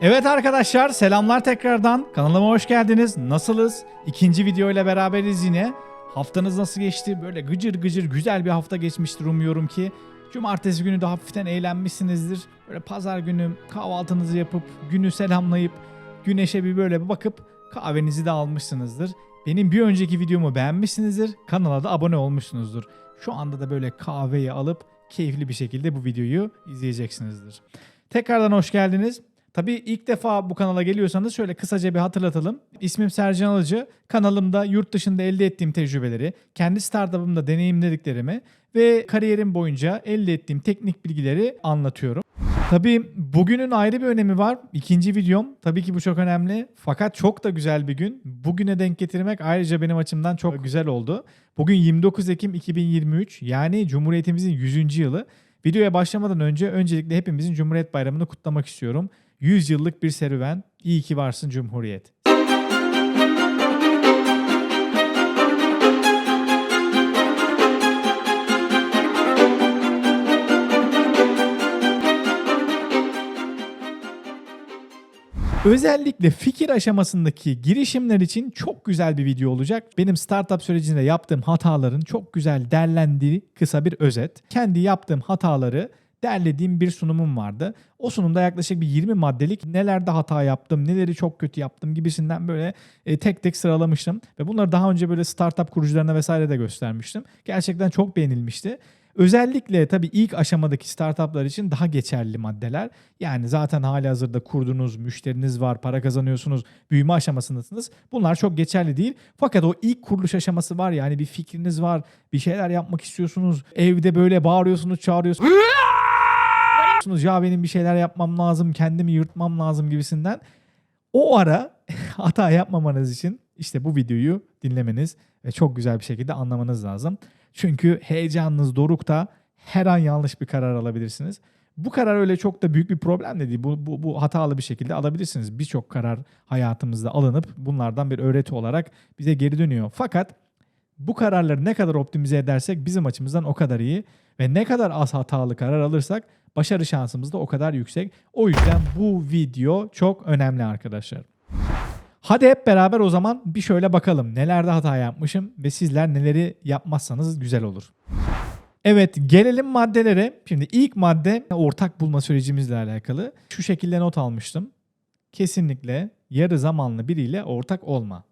Evet arkadaşlar selamlar tekrardan. Kanalıma hoş geldiniz. Nasılız? İkinci video ile beraberiz yine. Haftanız nasıl geçti? Böyle gıcır gıcır güzel bir hafta geçmiştir umuyorum ki. Cumartesi günü de hafiften eğlenmişsinizdir. Böyle pazar günü kahvaltınızı yapıp günü selamlayıp güneşe bir böyle bir bakıp kahvenizi de almışsınızdır. Benim bir önceki videomu beğenmişsinizdir. Kanala da abone olmuşsunuzdur. Şu anda da böyle kahveyi alıp keyifli bir şekilde bu videoyu izleyeceksinizdir. Tekrardan hoş geldiniz. Tabii ilk defa bu kanala geliyorsanız şöyle kısaca bir hatırlatalım. İsmim Sercan Alıcı. Kanalımda yurt dışında elde ettiğim tecrübeleri, kendi startup'ımda deneyimlediklerimi ve kariyerim boyunca elde ettiğim teknik bilgileri anlatıyorum. Tabii bugünün ayrı bir önemi var. İkinci videom. Tabii ki bu çok önemli. Fakat çok da güzel bir gün. Bugüne denk getirmek ayrıca benim açımdan çok güzel oldu. Bugün 29 Ekim 2023 yani Cumhuriyetimizin 100. yılı. Videoya başlamadan önce öncelikle hepimizin Cumhuriyet Bayramı'nı kutlamak istiyorum. 100 yıllık bir serüven. İyi ki varsın Cumhuriyet. Özellikle fikir aşamasındaki girişimler için çok güzel bir video olacak. Benim startup sürecinde yaptığım hataların çok güzel derlendiği kısa bir özet. Kendi yaptığım hataları derlediğim bir sunumum vardı. O sunumda yaklaşık bir 20 maddelik nelerde hata yaptım, neleri çok kötü yaptım gibisinden böyle e, tek tek sıralamıştım. Ve bunları daha önce böyle startup kurucularına vesaire de göstermiştim. Gerçekten çok beğenilmişti. Özellikle tabii ilk aşamadaki startuplar için daha geçerli maddeler. Yani zaten hali hazırda kurduğunuz müşteriniz var, para kazanıyorsunuz, büyüme aşamasındasınız. Bunlar çok geçerli değil. Fakat o ilk kuruluş aşaması var yani bir fikriniz var, bir şeyler yapmak istiyorsunuz. Evde böyle bağırıyorsunuz, çağırıyorsunuz. Ya benim bir şeyler yapmam lazım, kendimi yırtmam lazım gibisinden. O ara hata yapmamanız için işte bu videoyu dinlemeniz ve çok güzel bir şekilde anlamanız lazım. Çünkü heyecanınız dorukta her an yanlış bir karar alabilirsiniz. Bu karar öyle çok da büyük bir problem de değil. Bu, bu, bu hatalı bir şekilde alabilirsiniz. Birçok karar hayatımızda alınıp bunlardan bir öğreti olarak bize geri dönüyor. Fakat bu kararları ne kadar optimize edersek bizim açımızdan o kadar iyi ve ne kadar az hatalı karar alırsak başarı şansımız da o kadar yüksek. O yüzden bu video çok önemli arkadaşlar. Hadi hep beraber o zaman bir şöyle bakalım nelerde hata yapmışım ve sizler neleri yapmazsanız güzel olur. Evet gelelim maddelere. Şimdi ilk madde ortak bulma sürecimizle alakalı. Şu şekilde not almıştım. Kesinlikle yarı zamanlı biriyle ortak olma.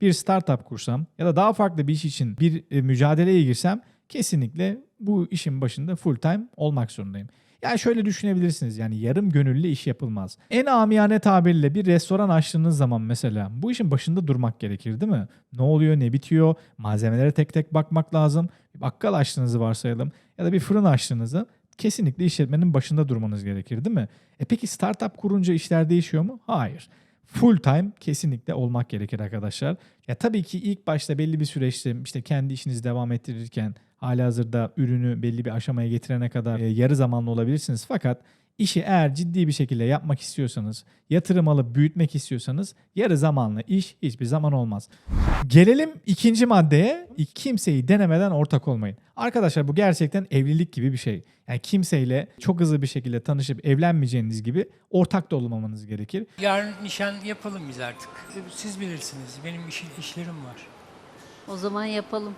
Bir startup kursam ya da daha farklı bir iş için bir e, mücadeleye girsem kesinlikle bu işin başında full time olmak zorundayım. Yani şöyle düşünebilirsiniz yani yarım gönüllü iş yapılmaz. En amiyane tabirle bir restoran açtığınız zaman mesela bu işin başında durmak gerekir değil mi? Ne oluyor ne bitiyor malzemelere tek tek bakmak lazım. Bir bakkal açtığınızı varsayalım ya da bir fırın açtığınızı kesinlikle işletmenin başında durmanız gerekir değil mi? E peki startup kurunca işler değişiyor mu? Hayır. Full time kesinlikle olmak gerekir arkadaşlar. Ya tabii ki ilk başta belli bir süreçte işte kendi işinizi devam ettirirken halihazırda ürünü belli bir aşamaya getirene kadar e, yarı zamanlı olabilirsiniz. Fakat işi eğer ciddi bir şekilde yapmak istiyorsanız, yatırım alıp büyütmek istiyorsanız yarı zamanlı iş hiçbir zaman olmaz. Gelelim ikinci maddeye. Kimseyi denemeden ortak olmayın. Arkadaşlar bu gerçekten evlilik gibi bir şey. Yani kimseyle çok hızlı bir şekilde tanışıp evlenmeyeceğiniz gibi ortak da olmamanız gerekir. Yarın nişan yapalım biz artık. Siz bilirsiniz. Benim iş, işlerim var. O zaman yapalım.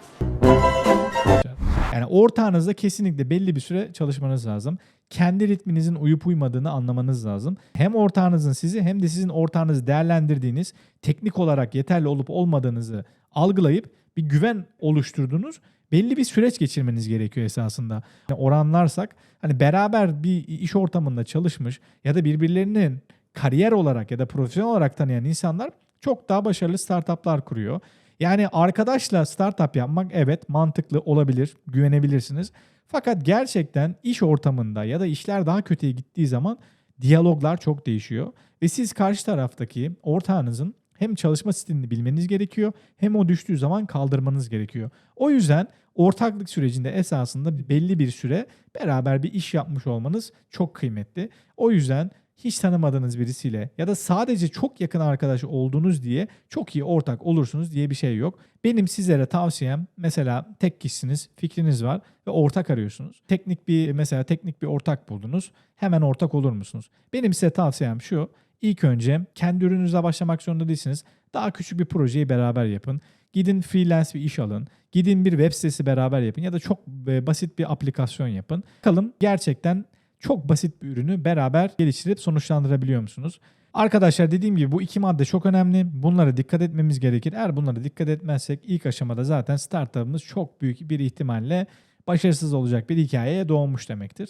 Yani ortağınızla kesinlikle belli bir süre çalışmanız lazım. Kendi ritminizin uyup uymadığını anlamanız lazım. Hem ortağınızın sizi hem de sizin ortağınızı değerlendirdiğiniz, teknik olarak yeterli olup olmadığınızı algılayıp bir güven oluşturduğunuz belli bir süreç geçirmeniz gerekiyor esasında. Yani oranlarsak hani beraber bir iş ortamında çalışmış ya da birbirlerinin kariyer olarak ya da profesyonel olarak tanıyan insanlar çok daha başarılı startuplar kuruyor. Yani arkadaşla startup yapmak evet mantıklı olabilir, güvenebilirsiniz. Fakat gerçekten iş ortamında ya da işler daha kötüye gittiği zaman diyaloglar çok değişiyor. Ve siz karşı taraftaki ortağınızın hem çalışma stilini bilmeniz gerekiyor hem o düştüğü zaman kaldırmanız gerekiyor. O yüzden ortaklık sürecinde esasında belli bir süre beraber bir iş yapmış olmanız çok kıymetli. O yüzden hiç tanımadığınız birisiyle ya da sadece çok yakın arkadaş olduğunuz diye çok iyi ortak olursunuz diye bir şey yok. Benim sizlere tavsiyem mesela tek kişisiniz, fikriniz var ve ortak arıyorsunuz. Teknik bir mesela teknik bir ortak buldunuz. Hemen ortak olur musunuz? Benim size tavsiyem şu. ilk önce kendi ürününüze başlamak zorunda değilsiniz. Daha küçük bir projeyi beraber yapın. Gidin freelance bir iş alın. Gidin bir web sitesi beraber yapın ya da çok e, basit bir aplikasyon yapın. Bakalım gerçekten çok basit bir ürünü beraber geliştirip sonuçlandırabiliyor musunuz? Arkadaşlar dediğim gibi bu iki madde çok önemli. Bunlara dikkat etmemiz gerekir. Eğer bunlara dikkat etmezsek ilk aşamada zaten startup'ımız çok büyük bir ihtimalle başarısız olacak bir hikayeye doğmuş demektir.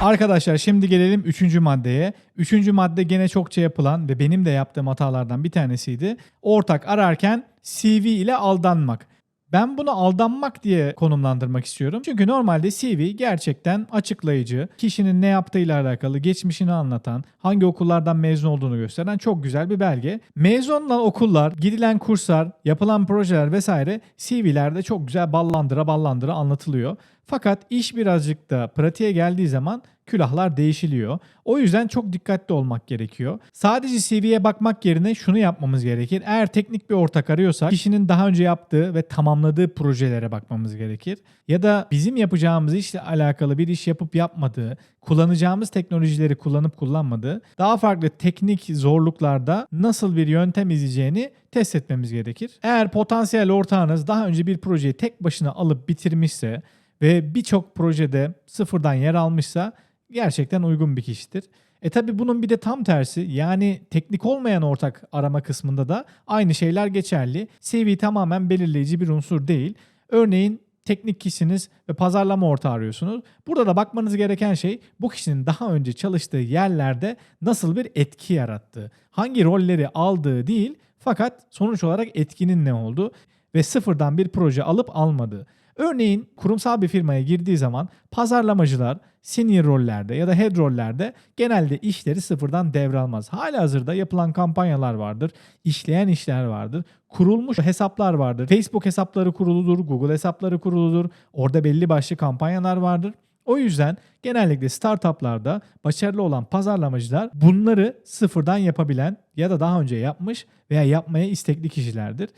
Arkadaşlar şimdi gelelim üçüncü maddeye. Üçüncü madde gene çokça yapılan ve benim de yaptığım hatalardan bir tanesiydi. Ortak ararken CV ile aldanmak. Ben bunu aldanmak diye konumlandırmak istiyorum. Çünkü normalde CV gerçekten açıklayıcı, kişinin ne yaptığıyla alakalı, geçmişini anlatan, hangi okullardan mezun olduğunu gösteren çok güzel bir belge. Mezun olan okullar, gidilen kurslar, yapılan projeler vesaire CV'lerde çok güzel ballandıra ballandıra anlatılıyor. Fakat iş birazcık da pratiğe geldiği zaman külahlar değişiliyor. O yüzden çok dikkatli olmak gerekiyor. Sadece CV'ye bakmak yerine şunu yapmamız gerekir. Eğer teknik bir ortak arıyorsak kişinin daha önce yaptığı ve tamamladığı projelere bakmamız gerekir. Ya da bizim yapacağımız işle alakalı bir iş yapıp yapmadığı, kullanacağımız teknolojileri kullanıp kullanmadığı, daha farklı teknik zorluklarda nasıl bir yöntem izleyeceğini test etmemiz gerekir. Eğer potansiyel ortağınız daha önce bir projeyi tek başına alıp bitirmişse ve birçok projede sıfırdan yer almışsa gerçekten uygun bir kişidir. E tabi bunun bir de tam tersi yani teknik olmayan ortak arama kısmında da aynı şeyler geçerli. CV tamamen belirleyici bir unsur değil. Örneğin teknik kişisiniz ve pazarlama ortağı arıyorsunuz. Burada da bakmanız gereken şey bu kişinin daha önce çalıştığı yerlerde nasıl bir etki yarattığı, hangi rolleri aldığı değil fakat sonuç olarak etkinin ne olduğu ve sıfırdan bir proje alıp almadığı. Örneğin kurumsal bir firmaya girdiği zaman pazarlamacılar senior rollerde ya da head rollerde genelde işleri sıfırdan devralmaz. Hala hazırda yapılan kampanyalar vardır, işleyen işler vardır, kurulmuş hesaplar vardır. Facebook hesapları kuruludur, Google hesapları kuruludur. Orada belli başlı kampanyalar vardır. O yüzden genellikle startuplarda başarılı olan pazarlamacılar bunları sıfırdan yapabilen ya da daha önce yapmış veya yapmaya istekli kişilerdir.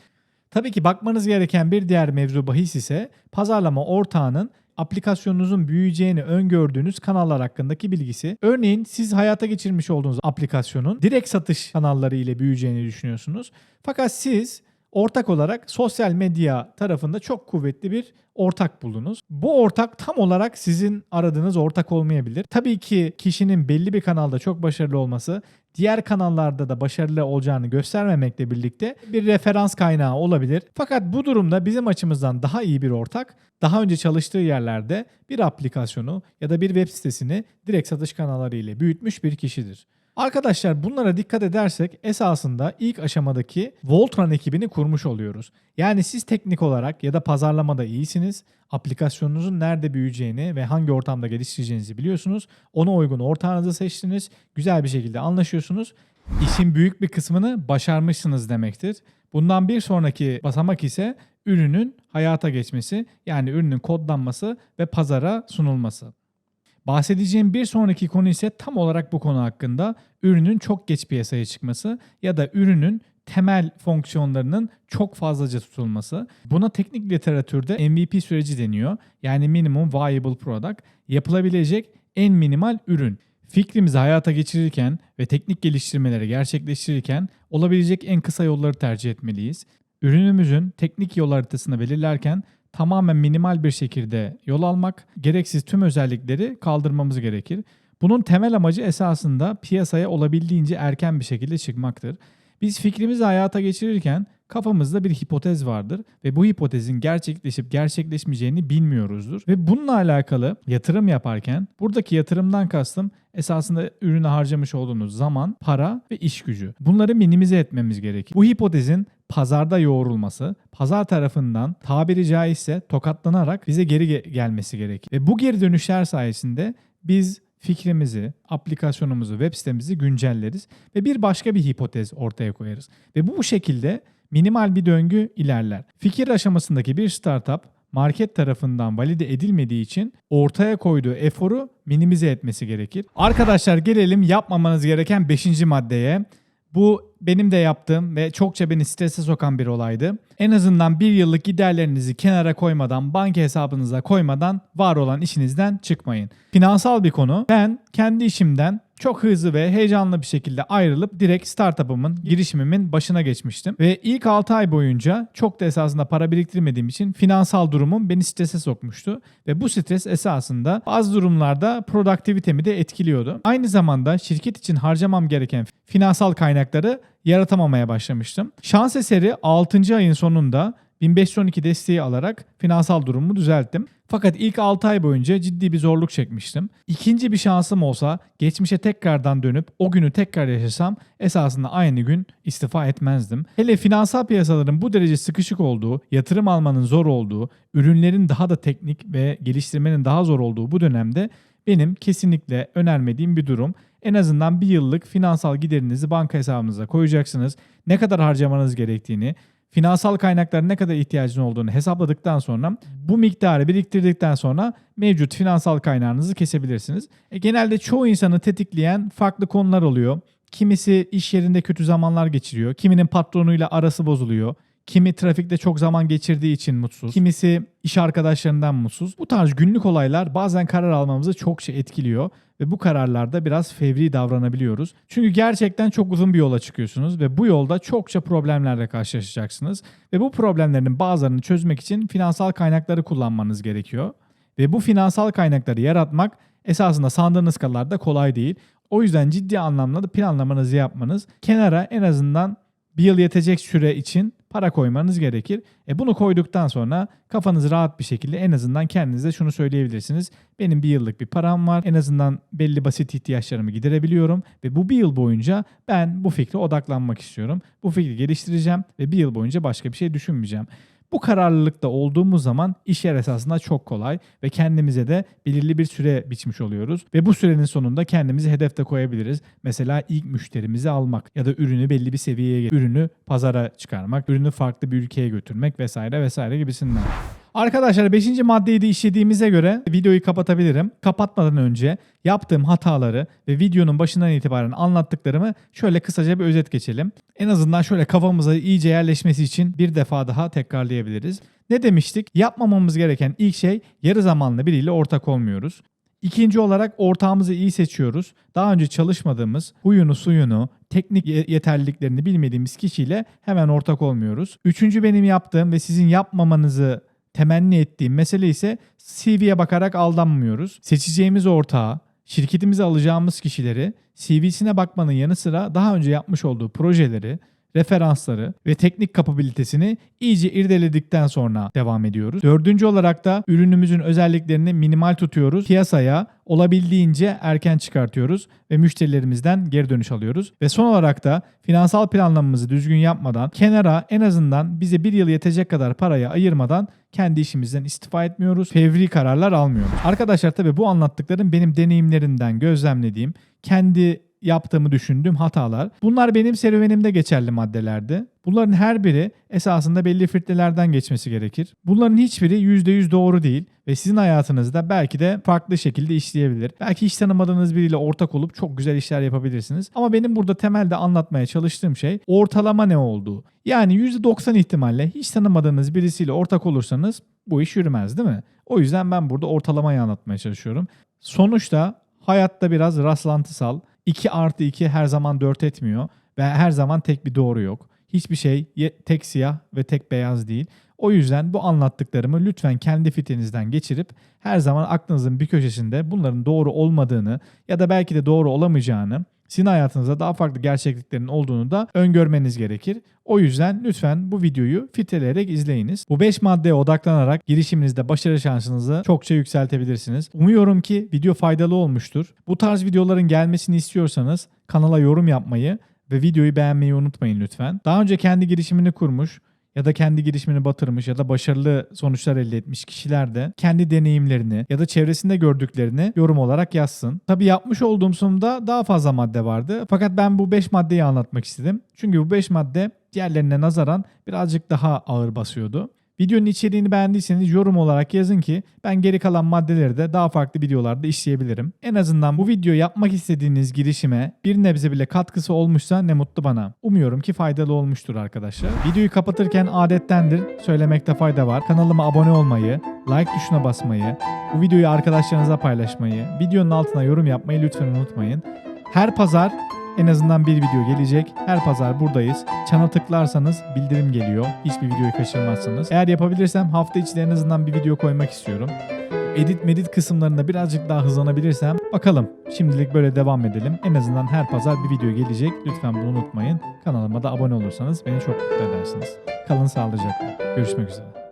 Tabii ki bakmanız gereken bir diğer mevzu bahis ise pazarlama ortağının aplikasyonunuzun büyüyeceğini öngördüğünüz kanallar hakkındaki bilgisi. Örneğin siz hayata geçirmiş olduğunuz aplikasyonun direkt satış kanalları ile büyüyeceğini düşünüyorsunuz. Fakat siz ortak olarak sosyal medya tarafında çok kuvvetli bir ortak buldunuz. Bu ortak tam olarak sizin aradığınız ortak olmayabilir. Tabii ki kişinin belli bir kanalda çok başarılı olması diğer kanallarda da başarılı olacağını göstermemekle birlikte bir referans kaynağı olabilir. Fakat bu durumda bizim açımızdan daha iyi bir ortak daha önce çalıştığı yerlerde bir aplikasyonu ya da bir web sitesini direkt satış kanalları ile büyütmüş bir kişidir. Arkadaşlar bunlara dikkat edersek esasında ilk aşamadaki Voltran ekibini kurmuş oluyoruz. Yani siz teknik olarak ya da pazarlamada iyisiniz. Aplikasyonunuzun nerede büyüyeceğini ve hangi ortamda geliştireceğinizi biliyorsunuz. Ona uygun ortağınızı seçtiniz. Güzel bir şekilde anlaşıyorsunuz. İşin büyük bir kısmını başarmışsınız demektir. Bundan bir sonraki basamak ise ürünün hayata geçmesi yani ürünün kodlanması ve pazara sunulması. Bahsedeceğim bir sonraki konu ise tam olarak bu konu hakkında ürünün çok geç piyasaya çıkması ya da ürünün temel fonksiyonlarının çok fazlaca tutulması. Buna teknik literatürde MVP süreci deniyor. Yani minimum viable product. Yapılabilecek en minimal ürün. Fikrimizi hayata geçirirken ve teknik geliştirmeleri gerçekleştirirken olabilecek en kısa yolları tercih etmeliyiz. Ürünümüzün teknik yol haritasını belirlerken tamamen minimal bir şekilde yol almak, gereksiz tüm özellikleri kaldırmamız gerekir. Bunun temel amacı esasında piyasaya olabildiğince erken bir şekilde çıkmaktır. Biz fikrimizi hayata geçirirken kafamızda bir hipotez vardır ve bu hipotezin gerçekleşip gerçekleşmeyeceğini bilmiyoruzdur. Ve bununla alakalı yatırım yaparken buradaki yatırımdan kastım esasında ürüne harcamış olduğunuz zaman, para ve iş gücü. Bunları minimize etmemiz gerekir. Bu hipotezin pazarda yoğrulması, pazar tarafından tabiri caizse tokatlanarak bize geri ge- gelmesi gerekir. Ve bu geri dönüşler sayesinde biz fikrimizi, aplikasyonumuzu, web sitemizi güncelleriz ve bir başka bir hipotez ortaya koyarız. Ve bu şekilde minimal bir döngü ilerler. Fikir aşamasındaki bir startup market tarafından valide edilmediği için ortaya koyduğu eforu minimize etmesi gerekir. Arkadaşlar gelelim yapmamanız gereken 5. maddeye. Bu benim de yaptığım ve çokça beni strese sokan bir olaydı. En azından bir yıllık giderlerinizi kenara koymadan, banka hesabınıza koymadan var olan işinizden çıkmayın. Finansal bir konu. Ben kendi işimden çok hızlı ve heyecanlı bir şekilde ayrılıp direkt startup'ımın, girişimimin başına geçmiştim. Ve ilk 6 ay boyunca çok da esasında para biriktirmediğim için finansal durumum beni strese sokmuştu. Ve bu stres esasında bazı durumlarda produktivitemi de etkiliyordu. Aynı zamanda şirket için harcamam gereken finansal kaynakları yaratamamaya başlamıştım. Şans eseri 6. ayın sonunda 1512 desteği alarak finansal durumumu düzelttim. Fakat ilk 6 ay boyunca ciddi bir zorluk çekmiştim. İkinci bir şansım olsa geçmişe tekrardan dönüp o günü tekrar yaşasam esasında aynı gün istifa etmezdim. Hele finansal piyasaların bu derece sıkışık olduğu, yatırım almanın zor olduğu, ürünlerin daha da teknik ve geliştirmenin daha zor olduğu bu dönemde benim kesinlikle önermediğim bir durum. En azından bir yıllık finansal giderinizi banka hesabınıza koyacaksınız. Ne kadar harcamanız gerektiğini, finansal kaynaklara ne kadar ihtiyacın olduğunu hesapladıktan sonra bu miktarı biriktirdikten sonra mevcut finansal kaynağınızı kesebilirsiniz. E, genelde çoğu insanı tetikleyen farklı konular oluyor. Kimisi iş yerinde kötü zamanlar geçiriyor. Kiminin patronuyla arası bozuluyor. Kimi trafikte çok zaman geçirdiği için mutsuz. Kimisi iş arkadaşlarından mutsuz. Bu tarz günlük olaylar bazen karar almamızı çokça etkiliyor ve bu kararlarda biraz fevri davranabiliyoruz. Çünkü gerçekten çok uzun bir yola çıkıyorsunuz ve bu yolda çokça problemlerle karşılaşacaksınız ve bu problemlerin bazılarını çözmek için finansal kaynakları kullanmanız gerekiyor. Ve bu finansal kaynakları yaratmak esasında sandığınız kadar da kolay değil. O yüzden ciddi anlamda da planlamanızı yapmanız, kenara en azından bir yıl yetecek süre için para koymanız gerekir. E bunu koyduktan sonra kafanız rahat bir şekilde en azından kendinize şunu söyleyebilirsiniz. Benim bir yıllık bir param var. En azından belli basit ihtiyaçlarımı giderebiliyorum. Ve bu bir yıl boyunca ben bu fikre odaklanmak istiyorum. Bu fikri geliştireceğim ve bir yıl boyunca başka bir şey düşünmeyeceğim. Bu kararlılıkta olduğumuz zaman işler esasında çok kolay ve kendimize de belirli bir süre biçmiş oluyoruz. Ve bu sürenin sonunda kendimizi hedefte koyabiliriz. Mesela ilk müşterimizi almak ya da ürünü belli bir seviyeye, ürünü pazara çıkarmak, ürünü farklı bir ülkeye götürmek vesaire vesaire gibisinden. Arkadaşlar 5. maddeyi de işlediğimize göre videoyu kapatabilirim. Kapatmadan önce yaptığım hataları ve videonun başından itibaren anlattıklarımı şöyle kısaca bir özet geçelim. En azından şöyle kafamıza iyice yerleşmesi için bir defa daha tekrarlayabiliriz. Ne demiştik? Yapmamamız gereken ilk şey yarı zamanlı biriyle ortak olmuyoruz. İkinci olarak ortağımızı iyi seçiyoruz. Daha önce çalışmadığımız, huyunu suyunu, teknik ye- yeterliliklerini bilmediğimiz kişiyle hemen ortak olmuyoruz. Üçüncü benim yaptığım ve sizin yapmamanızı temenni ettiğim mesele ise CV'ye bakarak aldanmıyoruz. Seçeceğimiz ortağı, şirketimize alacağımız kişileri CV'sine bakmanın yanı sıra daha önce yapmış olduğu projeleri, referansları ve teknik kapabilitesini iyice irdeledikten sonra devam ediyoruz. Dördüncü olarak da ürünümüzün özelliklerini minimal tutuyoruz. Piyasaya olabildiğince erken çıkartıyoruz ve müşterilerimizden geri dönüş alıyoruz. Ve son olarak da finansal planlamamızı düzgün yapmadan kenara en azından bize bir yıl yetecek kadar parayı ayırmadan kendi işimizden istifa etmiyoruz. Fevri kararlar almıyoruz. Arkadaşlar tabii bu anlattıklarım benim deneyimlerimden gözlemlediğim, kendi yaptığımı düşündüğüm hatalar. Bunlar benim serüvenimde geçerli maddelerdi. Bunların her biri esasında belli filtrelerden geçmesi gerekir. Bunların hiçbiri %100 doğru değil ve sizin hayatınızda belki de farklı şekilde işleyebilir. Belki hiç tanımadığınız biriyle ortak olup çok güzel işler yapabilirsiniz. Ama benim burada temelde anlatmaya çalıştığım şey ortalama ne olduğu. Yani %90 ihtimalle hiç tanımadığınız birisiyle ortak olursanız bu iş yürümez değil mi? O yüzden ben burada ortalamayı anlatmaya çalışıyorum. Sonuçta hayatta biraz rastlantısal. 2 artı 2 her zaman 4 etmiyor ve her zaman tek bir doğru yok. Hiçbir şey tek siyah ve tek beyaz değil. O yüzden bu anlattıklarımı lütfen kendi filtrenizden geçirip her zaman aklınızın bir köşesinde bunların doğru olmadığını ya da belki de doğru olamayacağını sizin hayatınızda daha farklı gerçekliklerin olduğunu da öngörmeniz gerekir. O yüzden lütfen bu videoyu filtreleyerek izleyiniz. Bu 5 maddeye odaklanarak girişiminizde başarı şansınızı çokça yükseltebilirsiniz. Umuyorum ki video faydalı olmuştur. Bu tarz videoların gelmesini istiyorsanız kanala yorum yapmayı ve videoyu beğenmeyi unutmayın lütfen. Daha önce kendi girişimini kurmuş ya da kendi girişimini batırmış ya da başarılı sonuçlar elde etmiş kişiler de kendi deneyimlerini ya da çevresinde gördüklerini yorum olarak yazsın. Tabi yapmış olduğum sunumda daha fazla madde vardı. Fakat ben bu 5 maddeyi anlatmak istedim. Çünkü bu 5 madde diğerlerine nazaran birazcık daha ağır basıyordu. Videonun içeriğini beğendiyseniz yorum olarak yazın ki ben geri kalan maddeleri de daha farklı videolarda işleyebilirim. En azından bu video yapmak istediğiniz girişime bir nebze bile katkısı olmuşsa ne mutlu bana. Umuyorum ki faydalı olmuştur arkadaşlar. Videoyu kapatırken adettendir söylemekte fayda var. Kanalıma abone olmayı, like tuşuna basmayı, bu videoyu arkadaşlarınıza paylaşmayı, videonun altına yorum yapmayı lütfen unutmayın. Her pazar en azından bir video gelecek. Her pazar buradayız. Çana tıklarsanız bildirim geliyor. Hiçbir videoyu kaçırmazsınız. Eğer yapabilirsem hafta içi en azından bir video koymak istiyorum. Edit medit kısımlarında birazcık daha hızlanabilirsem bakalım. Şimdilik böyle devam edelim. En azından her pazar bir video gelecek. Lütfen bunu unutmayın. Kanalıma da abone olursanız beni çok mutlu edersiniz. Kalın sağlıcakla. Görüşmek üzere.